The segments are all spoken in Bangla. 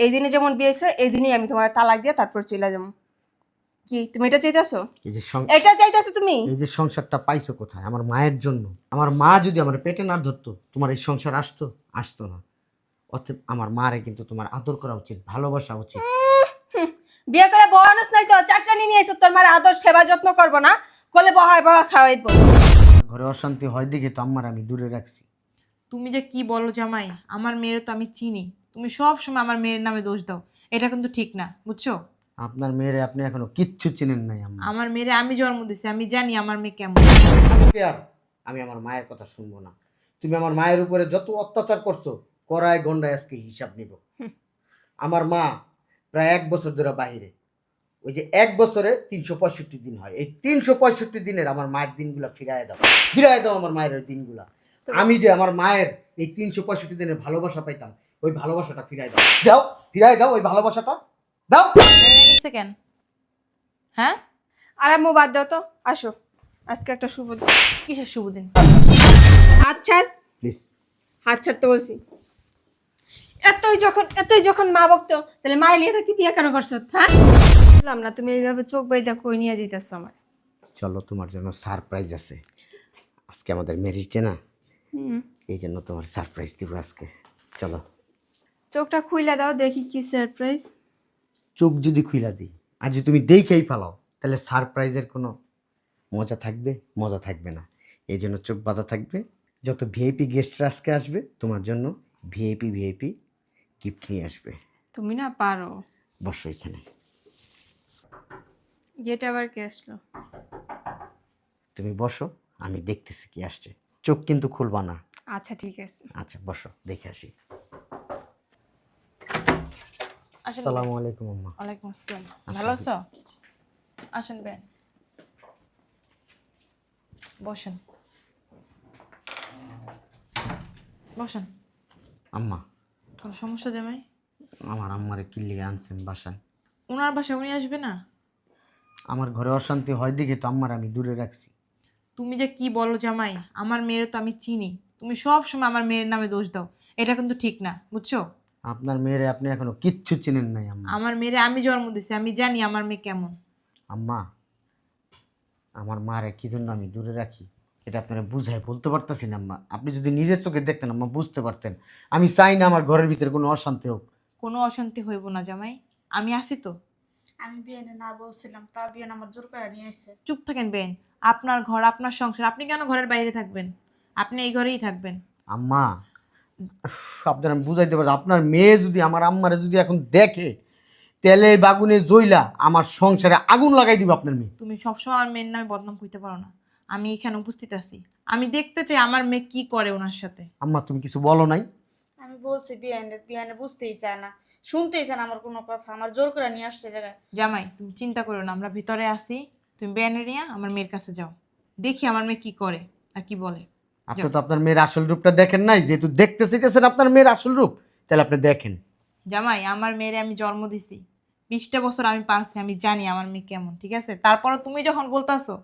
এই দিনে যেমন বিয়ে হয়েছে এই দিনই আমি তোমার তালাক দিয়ে তারপর চলে যাব। কি তুমি এটা চাইতেছো? এই যে সং- এটা চাইতেছো তুমি? এই যে সংসারটা পাইছো কোথায়? আমার মায়ের জন্য। আমার মা যদি আমার পেটে না ধরতো তোমার এই সংসার আসতো আসতো না। অতএব আমার মারে কিন্তু তোমার আদর করা উচিত ভালোবাসা উচিত। হুম, বিয়ে করে বহানুস নাই তো চাকরানি নিয়ে এসো তোর মার আদর সেবা যত্ন করব না কোলে বহায় বহা খাওয়াইবো। ঘরে অশান্তি হয় দেখে তো আমার আমি দূরে রাখছি। তুমি যে কি বলো জামাই আমার মেয়ের তো আমি চিনি। তুমি সব সময় আমার মেয়ের নামে দোষ দাও। এটা কিন্তু ঠিক না বুঝছ? আপনার মেয়েরে আপনি এখনও কিচ্ছু চিনেন নাই আম্মা। আমার মেয়েরে আমি জন্ম দিছি আমি জানি আমার মেয়ে কেমন। আর আমি আমার মায়ের কথা শুনব না। তুমি আমার মায়ের উপরে যত অত্যাচার করছ করায় গন্ডায় আজকে হিসাব নিব। আমার মা প্রায় এক বছর ধরে বাহিরে। ওই যে এক বছরে তিনশো পঁয়ষট্টি দিন হয়। এই তিনশো পঁয়ষট্টি দিনের আমার মায়ের দিনগুলা ফিরায় দাও। ফিরায় দাও আমার মায়ের দিনগুলা। আমি যে আমার মায়ের এই তিনশো পঁয়ষট্টি দিনের ভালোবাসা পাইতাম ওই ভালোবাসাটা ফিরায় দাও। দাও ফিরাই দাও ওই ভালোবাসাটা। দাও। সেকেন্ড হ্যাঁ? আর আম্মু বাদ দাও তো আসো। আজকে একটা শুভ দিন। কিসের শুভ দিন? হাত ছাড়। প্লিজ হাত ছাড়তে বলছি। এতই যখন এতই যখন মা বকতো তাহলে মায়ের লিয়ে থাকতে বিয়ে কেন করছ? হ্যাঁ? বুঝলাম না তুমি এইভাবে চোখ বাইজা কই নিয়ে যেতেছো আমার চলো তোমার জন্য সারপ্রাইজ আছে। আজকে আমাদের ম্যারেজ ডে না? হুম। এই জন্য তোমার সারপ্রাইজ দিব আজকে। চলো। চোখটা খুইলা দাও দেখি কি সারপ্রাইজ চোখ যদি খুইলা দিই আর যদি তুমি দেখেই পালাও তাহলে সারপ্রাইজের কোনো মজা থাকবে মজা থাকবে না। এই জন্য চোখ বাঁধা থাকবে। যত ভিআইপি গেস্টরা আজকে আসবে তোমার জন্য ভিআইপি ভিআইপি গিফট নিয়ে আসবে। তুমি না পারো। বসো এখানে। গেট আবার কে আসলো? তুমি বসো আমি দেখতেছি কি আসছে। চোখ কিন্তু খুলবা না। আচ্ছা ঠিক আছে। আচ্ছা বসো দেখে আসি। আসেন আসসালামু আলাইকুম আম্মা। ওয়ালাইকুম আসসালাম। ভালো আছো? আসেন বেন বসেন। বসেন। আম্মা। কোনো সমস্যা জামাই আমার আম্মারে কিল্লিগে আনছেন বাসায়? ওনার বাসায় উনি আসবে না? আমার ঘরে অশান্তি হয় দেখে তো আম্মার আমি দূরে রাখছি। তুমি যে কি বলো জামাই? আমার মেয়ের তো আমি চিনি। তুমি সব সময় আমার মেয়ের নামে দোষ দাও। এটা কিন্তু ঠিক না বুঝছ? আপনার মেয়েরে আপনি এখনও কিচ্ছু চিনেন নাই আম্মা। আমার মেয়েরে আমি জন্ম দিছি আমি জানি আমার মেয়ে কেমন। আম্মা আমার মারে কি জন্য আমি দূরে রাখি? এটা আপনারা বুঝায় বলতে পারতেছি না আম্মা। আপনি যদি নিজের চোখে দেখতেন আম্মা বুঝতে পারতেন। আমি চাই না আমার ঘরের ভিতরে কোনো অশান্তি হোক। কোনো অশান্তি হইব না জামাই। আমি আছি তো। আমি বিয়েনে না বলছিলাম তা বিয়েন আমার জোর করে নিয়ে এসেছে চুপ থাকেন বেন আপনার ঘর আপনার সংসার আপনি কেন ঘরের বাইরে থাকবেন? আপনি এই ঘরেই থাকবেন। আম্মা আপনার আমি বুঝাইতে পারি আপনার মেয়ে যদি আমার আম্মারে যদি এখন দেখে তেলে বাগুনে জইলা আমার সংসারে আগুন লাগাই দিব আপনার মেয়ে। তুমি সবসময় আমার মেয়ের নামে বদনাম করতে পারো না। আমি এখানে উপস্থিত আছি। আমি দেখতে চাই আমার মেয়ে কি করে ওনার সাথে। আম্মা তুমি কিছু বলো নাই? আমি বলছি বিয়েনে বিয়েনে বুঝতেই চায় না। শুনতেই চায় না আমার কোনো কথা। আমার জোর করে নিয়ে আসছে জায়গায়। জামাই তুমি চিন্তা করো না আমরা ভিতরে আছি। তুমি বেনে নিয়ে আমার মেয়ের কাছে যাও। দেখি আমার মেয়ে কি করে আর কি বলে। আপনি তো আপনার মেয়ের আসল রূপটা দেখেন নাই যেহেতু দেখতে শিখেছেন আপনার মেয়ের আসল রূপ তাহলে আপনি দেখেন। জামাই আমার মেয়েরে আমি জন্ম দিছি। বিশটা বছর আমি পারছি আমি জানি আমার মেয়ে কেমন ঠিক আছে? তারপরে তুমি যখন বলতাছো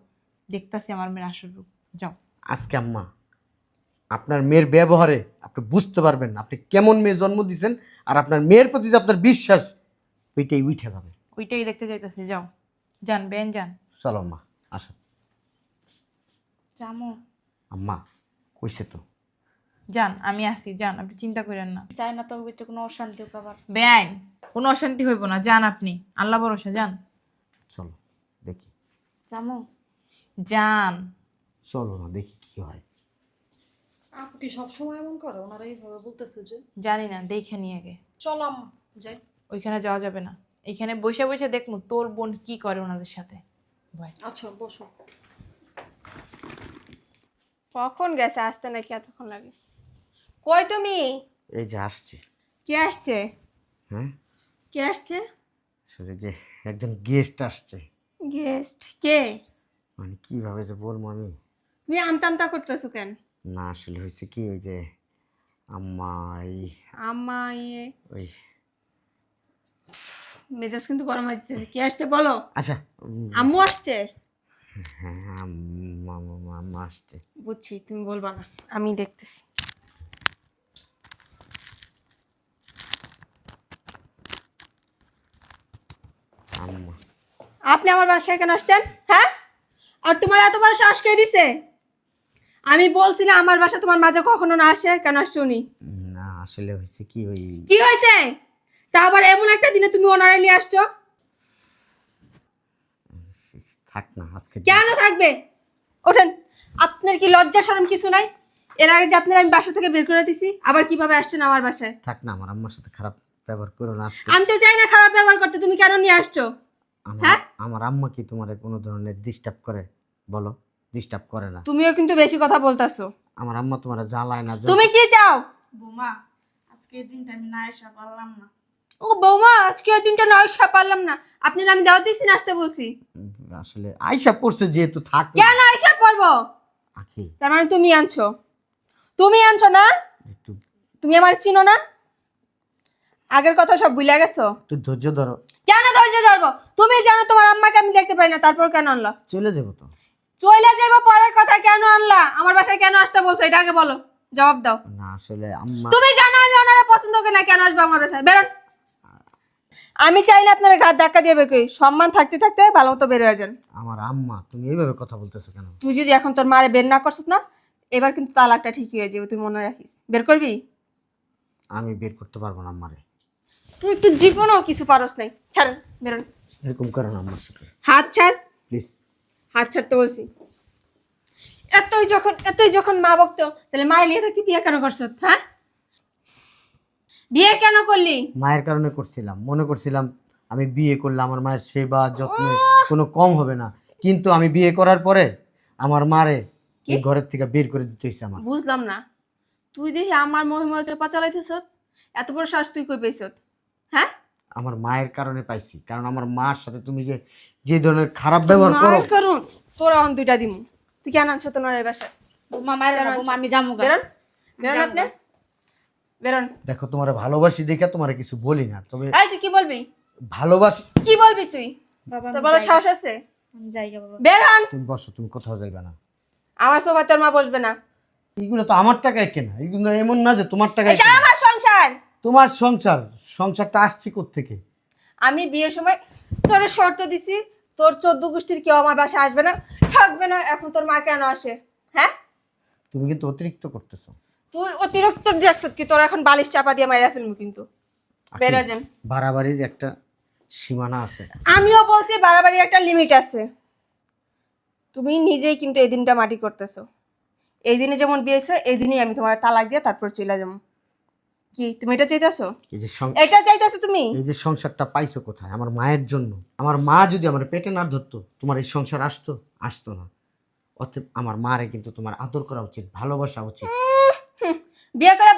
দেখতাছি আমার মেয়ের আসল রূপ। যাও। আজকে আম্মা আপনার মেয়ের ব্যবহারে আপনি বুঝতে পারবেন আপনি কেমন মেয়ে জন্ম দিয়েছেন আর আপনার মেয়ের প্রতি যে আপনার বিশ্বাস ওইটাই উঠে যাবে। ওইটাই দেখতে চাইতেছি যাও। যান বেন যান চলো আম্মা আসো। জামো। আম্মা কইছে তো। যান আমি আসি যান আপনি চিন্তা করেন না। চাই না তবে ভিতরে কোনো অশান্তি আবার। বেআইন কোনো অশান্তি হইব না যান আপনি আল্লাহ ভরসা যান চলো দেখি। জামো? যান চলো না দেখি কি হয়। আপু কি সবসময় এমন করে? ওনারা এইভাবে বলতেছে যে জানি না দেখে নিয়ে আগে। চলো আম্মা যাই। ওইখানে যাওয়া যাবে না। এখানে বসে বসে দেখব তোর বোন কি করে ওনাদের সাথে। ভয় আচ্ছা বসো। কখন গেছে আসতে নাকি এতক্ষণ লাগে? কই তুমি? এই যে আসছে। কে আসছে? হ্যাঁ? কে আসছে? আসলে যে একজন গেস্ট আসছে। গেস্ট কে? মানে কীভাবে যে বলব আমি? তুমি আমতা আমতা করতেছো কেন? না আসলে হয়েছে কি ওই যে আম্মা এই আম্মা ইয়ে ওই। মেজাজ কিন্তু গরম আসছে কে আসছে বলো? আচ্ছা আম্মু আসছে? হ্যাঁ আসছে। বুঝছি তুমি বলবা না আমি দেখতেছি। আম্মা। আপনি আমার বাসায় কেন আসছেন? হ্যাঁ? আর তোমার এত বড় সাহস কে দিছে? আমি বলছিলাম আমার বাসা তোমার মাঝে কখনো না আসে কেন আসছে উনি? না আসলে হয়েছে কি ওই কি হয়েছে? তা আবার এমন একটা দিনে তুমি ওনারে নিয়ে আসছো? থাক না আজকে কেন থাকবে? ওঠেন আপনার কি লজ্জা শরম কিছু নাই? এর আগে যে আপনার আমি বাসা থেকে বের করে দিছি আবার কীভাবে আসছেন আমার বাসায়? থাক না আমার আম্মার সাথে খারাপ ব্যবহার করো না আজকে আমি তো চাই না খারাপ ব্যবহার করতে তুমি কেন নিয়ে আসছো? আমার হ্যাঁ? আমার আম্মা কি তোমার কোনো ধরনের ডিস্টার্ব করে? বলো ডিস্টার্ব করে না। তুমিও কিন্তু বেশি কথা বলতাছো। আমার আম্মা তোমার জ্বালায় না তুমি কি চাও? বৌমা আজকে এই দিনটা আমি না এসে পারলাম না। ও বৌমা আজকে এই দিনটা নয় সব পারলাম না। আপনি না আমি দাওয়াত দিয়েছি আসতে বলছি। আসলে আইসা পড়ছে যেহেতু থাক। কেন এসব পড়ব? আখি। তার মানে তুমি আনছো। তুমি আনছো না? তুমি আমার চিনো না? আগের কথা সব ভুলে গেছো? একটু ধৈর্য ধরো। কেন ধৈর্য ধরবো? তুমি জানো তোমার আম্মাকে আমি দেখতে পারি না তারপর কেন আনলো? চলে যাব তো। চলে যাব পরের কথা কেন আনলা? আমার বাসায় কেন আসতে বলছো? এটা আগে বলো। জবাব দাও। না আসলে আম্মা তুমি জানো আমি ওনারা পছন্দ করি না কেন আসব আমার বাসায়? বেরোন। আমি চাইলে আপনার ঘাট ধাক্কা দিয়ে বের করি। সম্মান থাকতে থাকতে ভালো মতো বের হয়ে যান। আমার আম্মা তুমি এইভাবে কথা বলতেছো কেন? তুই যদি এখন তোর মারে বের না করছিস না এবার কিন্তু তালাকটা ঠিকই হয়ে যাবে তুই মনে রাখিস। বের করবি? আমি বের করতে পারব না আম্মারে। তুই তো জীবনেও কিছু পারস নাই। ছাড় বেরোন এরকম করো না আম্মার সাথে। হাত ছাড়। প্লিজ। হাত ছাড়তে বলছি। এতই যখন এতই যখন মা বকতো তাহলে মায়ের নিয়ে থাকতে বিয়ে কেন করছ? হ্যাঁ? বিয়ে কেন করলি? মায়ের কারণে করছিলাম। মনে করছিলাম আমি বিয়ে করলে আমার মায়ের সেবা যত্ন কোনো কম হবে না। কিন্তু আমি বিয়ে করার পরে আমার মারে এই ঘরের থেকে বের করে দিতে হয়েছে আমার বুঝলাম না। তুই দেখি আমার মহিমা চাপা চালাইতেছ এত বড় শ্বাস তুই কই পেয়েছ হ্যাঁ? আমার মায়ের কারণে পাইছি। কারণ আমার মার সাথে তুমি যে যে ধরনের খারাপ ব্যবহার করো। কারণ তোর এখন দুইটা দিমু। তুই কেন আনছো তোমার এই বাসায়? মায়ের আমি যাব। বেরোন। বেরোন আপনি। বেরোন। দেখো তোমার ভালোবাসি দেখে তোমার কিছু বলি না তবে এই তুই কি বলবি? ভালোবাসি কি বলবি তুই? বাবা তোর সাহস আছে? বাবা। বেরোন। তুমি বসো তুমি কোথাও যাইবা না। আমার সোফা তোর মা বসবে না। এগুলো তো আমার টাকায় কেনা এগুলো এমন না যে তোমার টাকায় এটা আমার সংসার। তোমার সংসার সংসারটা আসছে থেকে আমি বিয়ের সময় তোর শর্ত দিছি তোর চোদ্দ গোষ্ঠীর কেউ আমার বাসায় আসবে না থাকবে না এখন তোর মা কেন আসে? হ্যাঁ? তুমি কিন্তু অতিরিক্ত করতেছো। তুই অতিরিক্ত দেখছ কি? তোর এখন বালিশ চাপা দিয়ে মাইরা ফেলব কিন্তু। বেরো যান। বাড়াবাড়ির একটা সীমানা আছে। আমিও বলছি বাড়াবাড়ি একটা লিমিট আছে। তুমি নিজেই কিন্তু এই দিনটা মাটি করতেছো। এই দিনে যেমন বিয়ে হয়েছে এই দিনেই আমি তোমার তালাক দিয়ে তারপর চলে যাব। কি তুমি এটা চাইতেছো? এই যে সং- এটা চাইতেছো তুমি? এই যে সংসারটা পাইছো কোথায়? আমার মায়ের জন্য। আমার মা যদি আমার পেটে না ধরতো তোমার এই সংসার আসতো? আসতো না। অতএব আমার মারে কিন্তু তোমার আদর করা উচিত ভালোবাসা উচিত। বিয়ে করে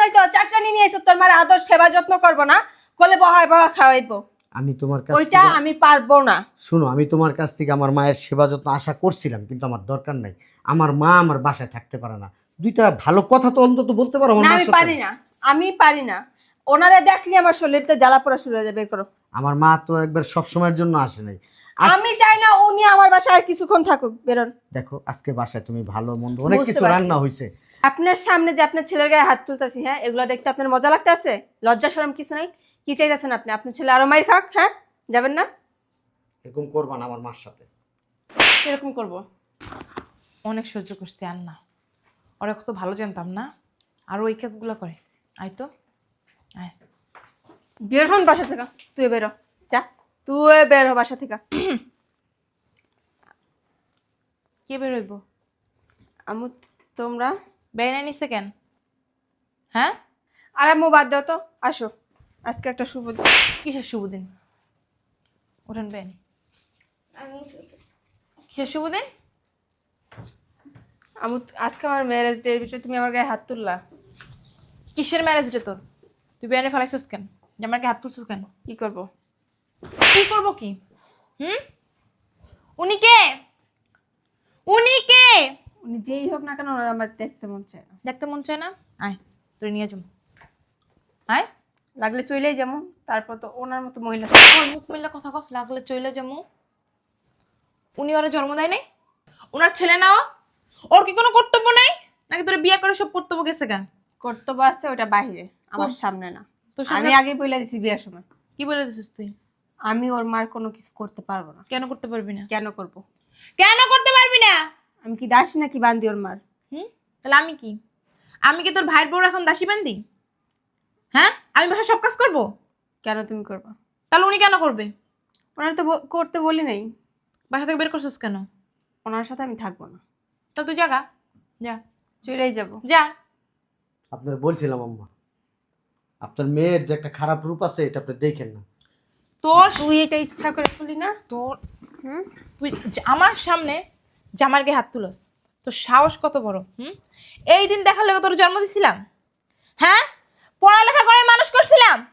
নাই তো চাকরানি নিয়ে তোর মার আদর সেবা যত্ন করব না করলে বহায় বহা খাওয়াইবো। আমি তোমার কাছ ওইটা থেকে আমি পারব না। শুনো আমি তোমার কাছ থেকে আমার মায়ের সেবা যত্ন আশা করছিলাম কিন্তু আমার দরকার নাই। আমার মা আমার বাসায় থাকতে পারে না। দুইটা ভালো কথা তো অন্তত বলতে পারো আমার না মার আমি সাথে। পারি না আমি পারি না। ওনারা দেখলে আমার শরীরটা জ্বালা পোড়া শুরু হয়ে যাবে বের করো। আমার মা তো একবার সব সময়ের জন্য আসে নাই। আমি চাই না উনি আমার বাসায় আর কিছুক্ষণ থাকুক বেরোন। দেখো আজকে বাসায় তুমি ভালো মন্দ অনেক বুঝতে কিছু পারছি। রান্না হয়েছে আপনার সামনে যে আপনার ছেলের গায়ে হাত তুলতেছি হ্যাঁ এগুলো দেখতে আপনার মজা লাগতে আছে লজ্জা সরম কিছু নাই? কি চাইতেছেন আপনি? আপনার ছেলে আরও মাইর খাক হ্যাঁ? যাবেন না? এরকম করবা না আমার মার সাথে। এরকম করব। অনেক সহ্য করছি আর না ওরা কত ভালো জানতাম না? আর ওই কাজগুলো করে। আয় তো। আয়। বের হন বাসা থেকে। তুই বেরো যা। তুই বের হ বাসা থেকে। কে বেরোইব আমু তোমরা? বেড়ে নিছে কেন? হ্যাঁ? আর আম্মু বাদ দাও তো আসো। আজকে একটা শুভ দিন। কিসের শুভ দিন? ওঠেন বেন কিসের শুভ দিন? আমু আজকে আমার ম্যারেজ ডে বিষয়ে তুমি আমার গায়ে হাত তুললা। কিসের ম্যারেজ ডে তোর? তুই বেড়ে ফেলাইছিস কেন? যে জামারকে হাত তুলছিস কেন? কি করব? কি করব কি? হুম? উনি কে? উনি কে? উনি যেই হোক না কেন ওনার আমার দেখতে মন চায় না। দেখতে মন চায় না? আয় তুই নিয়ে যাম আয় লাগলে যেমন তারপর তো ওনার মতো মহিলা মুখ মিললে কথা কস লাগলে চলে যামু উনি ওরা জন্ম দেয় নাই? ওনার ছেলে নাও ওর কি কোনো কর্তব্য নাই? নাকি তোর বিয়ে করে সব কর্তব্য গেছে গা? কর্তব্য আছে ওটা বাহিরে আমার সামনে না। তোর আমি আগে বলে দিছি বিয়ের সময়। কি বলে দিছিস তুই? আমি ওর মার কোনো কিছু করতে পারব না। কেন করতে পারবি না? কেন করব? কেন করতে পারবি না? আমি কি দাসী নাকি বান্দি ওর মার? হুম? তাহলে আমি কি? আমি কি তোর ভাইয়ের বউ এখন দাসী বান্দি? হ্যাঁ? আমি বাসা সব কাজ করব? কেন তুমি করবা? তাহলে উনি কেন করবে? ওনার তো ব- করতে বলি নাই। বাসা থেকে বের করছিস কেন? ওনার সাথে আমি থাকব না। তাহলে তুই জাগা যা। চলেই যাব। যা। আপনার বলছিলাম আম্মা। আপনার মেয়ের যে একটা খারাপ রূপ আছে এটা আপনি দেখেন না। তোর তুই এটা ইচ্ছা করে বলি না? তোর হুম? তুই যে- আমার সামনে জামার গায়ে হাত তুলস। তোর সাহস কত বড়, হুম? এই দিন দেখার লেগে তোর জন্ম দিছিলাম। হ্যাঁ? পড়ালেখা করে মানুষ করছিলাম।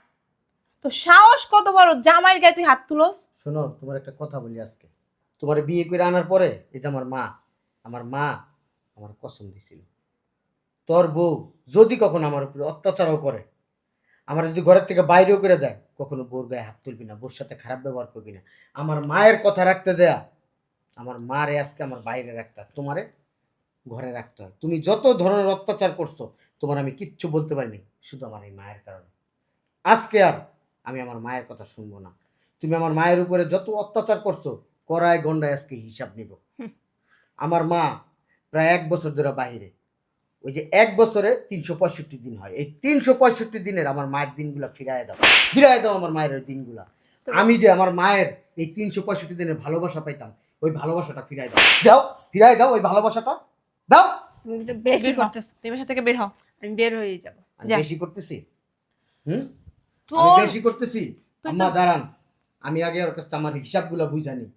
তো সাহস কত বড়, জামাইয়ের গায়ে তুই হাত তুলস। শোনো, তোমার একটা কথা বলি আজকে। তোমার বিয়ে করে আনার পরে, এই যে আমার মা আমার মা আমার কসম দিছিল। তোর বউ যদি কখনো আমার উপরে অত্যাচারও করে, আমার যদি ঘরের থেকে বাইরেও করে দেয়, কখনো বউর গায়ে হাত তুলবি না বউর সাথে খারাপ ব্যবহার করবি না। আমার মায়ের কথা রাখতে যা আমার মারে আজকে আমার বাইরে রাখতে হয় তোমারে ঘরে রাখতে হয়। তুমি যত ধরনের অত্যাচার করছ তোমার আমি কিচ্ছু বলতে পারিনি শুধু আমার এই মায়ের কারণে। আজকে আর আমি আমার মায়ের কথা শুনব না। তুমি আমার মায়ের উপরে যত অত্যাচার করছ করায় গন্ডায় আজকে হিসাব নিব। আমার মা প্রায় এক বছর ধরে বাইরে। ওই যে এক বছরে তিনশো পঁয়ষট্টি দিন হয়। এই তিনশো পঁয়ষট্টি দিনের আমার মায়ের দিনগুলা ফিরায় দাও। ফিরায় দাও আমার মায়ের ওই দিনগুলা। আমি যে আমার মায়ের এই তিনশো পঁয়ষট্টি দিনের ভালোবাসা পাইতাম ওই ভালোবাসাটা ফিরায় দাও। দাও ফিরায় দাও ওই ভালোবাসাটা। দাও। তুমি বেশি। করতেছ। তুই বাসা থেকে বের হ আমি বের হয়ে যাব। আমি বেশি করতেছি? হুম? আমি বেশি করতেছি? আম্মা দাঁড়ান। আমি আগে ওর কাছে আমার হিসাবগুলো বুঝানি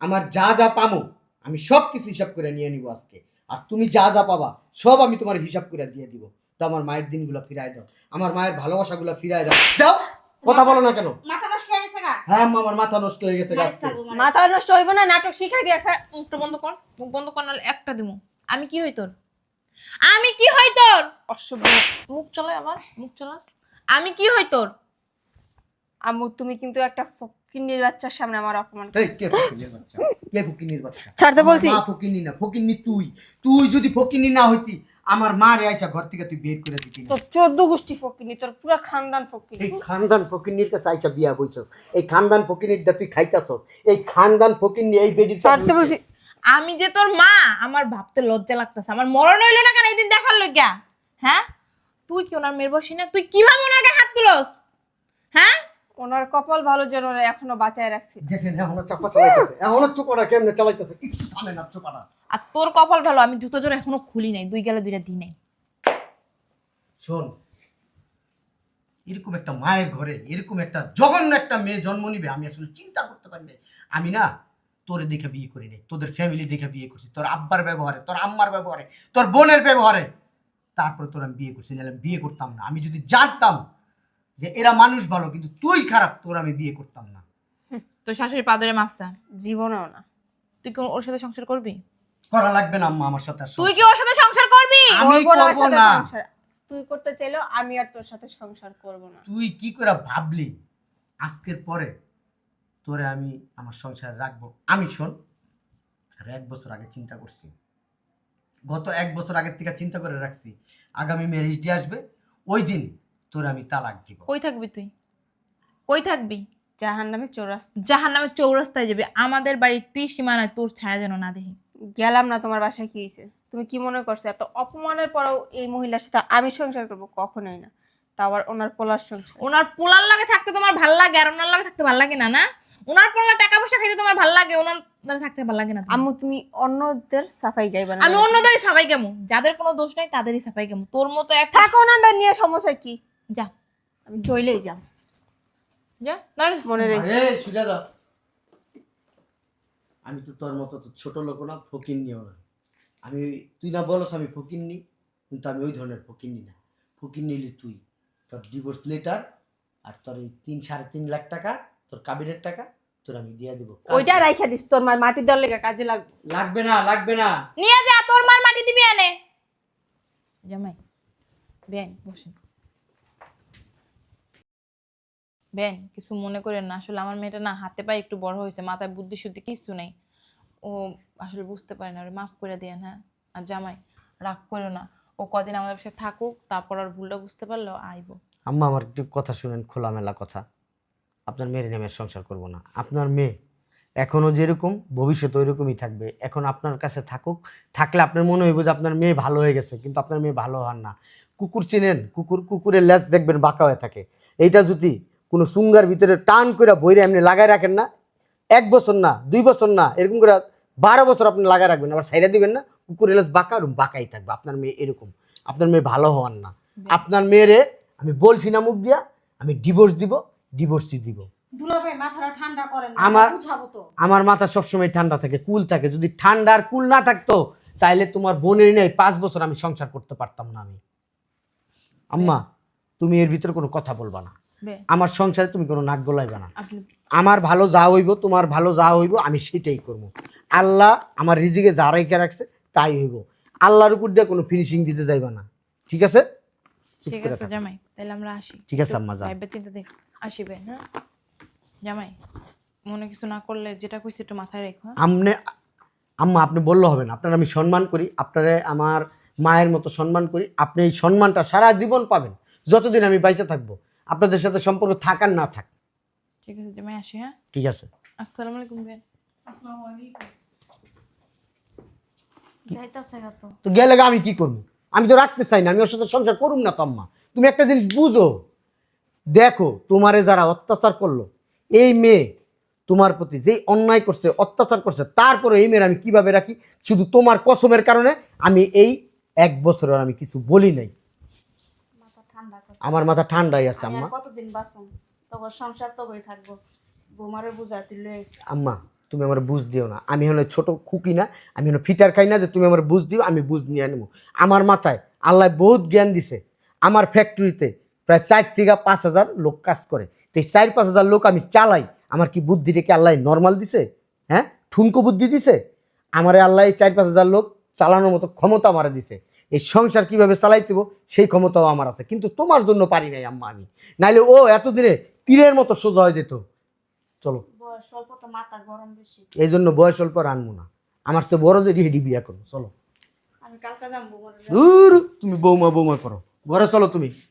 আমার যা যা পামো আমি সব কিছু হিসাব করে নিয়ে নিব আজকে। আর তুমি যা যা পাবা সব আমি তোমার হিসাব করে দিয়ে দিব। তো আমার মায়ের দিনগুলো ফিরায় দাও। আমার মায়ের ভালোবাসাগুলো ফিরায় দাও। দাও কথা বলো না কেন। মাথা হয়ে আমার মাথা নষ্ট হয়ে গেছে মারিস। মাথা নষ্ট হইব না নাটক শিখাই দিয়ে খা- মুখটা বন্ধ কর মুখ বন্ধ কর নাহলে একটা দিমু। আমি কি হই তোর? আমি কি হই তোর? অসভ্য মুখ চলে আবার মুখ চলাস। আমি কি হই তোর? আম্মু তুমি কিন্তু একটা ফকিন্নির বাচ্চার সামনে আমার অপমান এই কে ফকিনির বাচ্চা? কে ফকিনির বাচ্চা? ছাড়তে বলছি। মা ফকিনি না ফকিনি তুই। তুই যদি ফকিনি না হইতি আমার মা রে আইসা ঘর থেকে তুই বের করে দিতি। তোর চোদ্দ গোষ্ঠী ফকিনি তোর পুরো খানদান ফকিনি এই খানদান ফকিন্নির কাছে আইসা বিয়া বইছস এই খানদান ফকিন্নিরটা তুই খাইতাছস? এই খানদান ফকিন্নি এই বেডির ছাড়তে বলছি আমি যে তোর মা আমার ভাবতে লজ্জা লাগতেছে। আমার মরণ হইল না কেন এই দিন দেখার লজ্ঞা হ্যাঁ? তুই কি ওনার মেয়ের বসি না? তুই কীভাবে ওনার গায়ে হাত তুলস? হ্যাঁ? ওনার কপাল ভালো যেন ওরা এখনও বাঁচায় রাখছি। দেখেন এখনও চাপা চালাইতেছে। এখনও চোপাটা কেমনে চালাইতেছে? কিছু জানে না চোপাটা। আর তোর কপাল ভালো আমি জুতো জোর এখনও খুলি নাই দুই গেলে দুইটা দিই নাই। শোন এরকম একটা মায়ের ঘরে এরকম একটা জঘন্য একটা মেয়ে জন্ম নিবে আমি আসলে চিন্তা করতে পারি নাই। আমি না তোরে দেখে বিয়ে করি নাই তোদের ফ্যামিলি দেখে বিয়ে করছি তোর আব্বার ব্যবহারে তোর আম্মার ব্যবহারে তোর বোনের ব্যবহারে। তারপরে তোর আমি বিয়ে করছি নাহলে আমি বিয়ে করতাম না। আমি যদি জানতাম যে এরা মানুষ ভালো কিন্তু তুই খারাপ তোর আমি বিয়ে করতাম না। তোর শাশুড়ি পাদরে মাপসা জীবনেও না। তুই ওর সাথে সংসার করবি? করা লাগবে না আম্মা আমার সাথে তুই কি ওর সাথে সংসার করবি? আমি করব না ওর সাথে সংসার। তুই করতে চাইলেও আমি আর তোর সাথে সংসার করব না। তুই কি করে ভাবলি? আজকের পরে তোরে আমি আমার সংসারে রাখব। আমি শোন আর এক বছর আগে চিন্তা করছি। গত এক বছর আগের থেকে চিন্তা করে রাখছি। আগামী ম্যারেজ ডে আসবে ওই দিন তোরে আমি তালাক দিব। কই থাকবি তুই? কই থাকবি? জাহান নামে চৌরাস্তা। জাহান নামে চৌরাস্তায় যাবি। আমাদের বাড়ির ত্রিসীমানায় তোর ছায়া যেন না দেখি। গেলাম না তোমার বাসায় কি হয়েছে? তুমি কি মনে করছ? এত অপমানের পরেও এই মহিলার সাথে আমি সংসার করব? কখনোই না। তা আবার ওনার পোলার সংসার। ওনার পোলার লাগে থাকতে তোমার ভালো লাগে আর ওনার লাগে থাকতে ভালো লাগে না না? ওনার পোলার টাকা পয়সা খাইতে তোমার ভালো লাগে ওনার থাকতে ভালো লাগে না? আম্মু তুমি অন্যদের সাফাই গাইবা না আমি অন্যদেরই সাফাই কেমন যাদের কোনো দোষ নাই তাদেরই সাফাই কেমন তোর মতো একটা থাকো ওনাদের নিয়ে সমস্যা কি? যা। আমি চইলেই যাম। যা মনে রেখে আমি তো তোর মতো তো ছোট লোক না ফকির নিও না। আমি তুই না বলস আমি ফকির নি কিন্তু আমি ওই ধরনের ফকির নি। না ফকির নিলি তুই। তোর ডিভোর্স লেটার আর তোর এই তিন সাড়ে তিন লাখ টাকা তোর কাবিনের টাকা তোর আমি দিয়ে দেবো। ওইটা রাইখা দিস তোর মার মাটির দল লেগে কাজে লাগবে। লাগবে না লাগবে না। নিয়ে যা তোর মার মাটি দিবি এনে। জামাই বেন বসে বেন কিছু মনে করেন না। আসলে আমার মেয়েটা না হাতে পায়ে একটু বড় হয়েছে, মাথায় বুদ্ধি শুদ্ধি কিছু নেই। ও আসলে বুঝতে পারে না, ওরে মাফ করে দেন হ্যাঁ। আর জামাই, রাগ করো না। ও কদিন আমাদের সাথে থাকুক, তারপর আর ভুলটা বুঝতে পারল আইবো। আম্মা, আমার একটু কথা শুনেন, খোলামেলা কথা। আপনার মেয়ের নামে সংসার করব না। আপনার মেয়ে এখনও যেরকম, ভবিষ্যতে ওইরকমই থাকবে। এখন আপনার কাছে থাকুক, থাকলে আপনার মনে হইব যে আপনার মেয়ে ভালো হয়ে গেছে, কিন্তু আপনার মেয়ে ভালো হন না। কুকুর চিনেন, কুকুর, কুকুরের লেজ দেখবেন বাঁকা হয়ে থাকে। এইটা যদি কোনো সুঙ্গার ভিতরে টান করে বইরে আপনি লাগাই রাখেন না। এক বছর না দুই বছর না এরকম করে বারো বছর আপনি লাগাই রাখবেন। আবার সাইডা দিবেন না কুকুরের লেজ বাঁকা ওরকম বাঁকাই থাকবে। আপনার মেয়ে এরকম। আপনার মেয়ে ভালো হওয়ার না। আপনার মেয়েরে আমি বলছি না মুখ দিয়া আমি ডিভোর্স দিব ডিভোর্সই দিব। আমার- আমরা মাথা সবসময় ঠান্ডা থাকে কুল থাকে। যদি ঠান্ডা আর কুল না থাকতো তাইলে তোমার বোনের নেই পাঁচ বছর আমি সংসার করতে পারতাম না আমি। আম্মা তুমি এর ভিতরে কোনো কথা বলবা না। আমার সংসারে তুমি কোনো নাক গলাইবা না। আমার ভালো যা হইব তোমার ভালো যা হইব আমি সেটাই করব। আল্লাহ আমার রিজিকে যা রেখে রাখছে তাই হইব। আল্লাহর উপর দিয়ে কোনো ফিনিশিং দিতে যাইবা না। ঠিক আছে? ঠিক আছে জামাই তাহলে আমরা আসি। ঠিক আছে, আম্মা, যাও। ভাইবে চিন্তা দেখ আসিবে হ্যাঁ? জামাই মনে কিছু না করলে যেটা কইছি একটু মাথায় রেখো হ্যাঁ? আমনে আম্মা আপনি বললে হবে না। আপনার আমি সম্মান করি আপনারে আমার মায়ের মতো সম্মান করি। আপনি এই সম্মানটা সারা জীবন পাবেন। যতদিন আমি বাইসে থাকব। আপনাদের সাথে সম্পর্ক থাকার না থাক। ঠিক আছে জামাই আসি হ্যাঁ? ঠিক আছে। আসসালামু আলাইকুম বেন আসসালামু আলাইকুম। তো। তো গেলে আমি কি করব? আমি তো রাখতে চাই না আমি ওর সাথে সংসার করুম না তো আম্মা। তুমি একটা জিনিস বুঝো। দেখো তোমারে যারা অত্যাচার করল এই মেয়ে তোমার প্রতি যেই অন্যায় করছে অত্যাচার করছে তারপরে এই মেয়ের আমি কীভাবে রাখি? শুধু তোমার কসমের কারণে আমি এই এক বছরের আমি কিছু বলি নাই। আমার মাথা ঠান্ডাই আছে আম্মা। কতদিন বাঁচুম? তখন সংসার তো হয়ে থাকব। বোমারে বুঝাই তুই আম্মা তুমি আমার বুঝ দিও না। আমি হলো ছোট খুকি না আমি হলো ফিটার খাই না যে তুমি আমার বুঝ দিও আমি বুঝ নিয়ে নেব আমার মাথায় আল্লাহ বহুত জ্ঞান দিছে। আমার ফ্যাক্টরিতে প্রায় চার থেকে পাঁচ হাজার লোক কাজ করে। তো এই চার পাঁচ হাজার লোক আমি চালাই। আমার কি বুদ্ধিটা কি আল্লাহ নর্মাল দিছে? হ্যাঁ? ঠুনকো বুদ্ধি দিছে? আমারে আল্লাহ এই চার পাঁচ হাজার লোক চালানোর মতো ক্ষমতা আমারে দিছে। এই সংসার কীভাবে চালাইতেব সেই ক্ষমতাও আমার আছে। কিন্তু তোমার জন্য পারি নাই আম্মা আমি। নাইলে ও এতদিনে তীরের মতো সোজা হয়ে যেত। চলো। বয়স অল্প মাথা গরম এই জন্য বয়স অল্প রানবো না। আমার সে বড় যে হেডি বিয়া করো চলো। দূর তুমি বৌমা বৌমা করো। ঘরে চলো তুমি।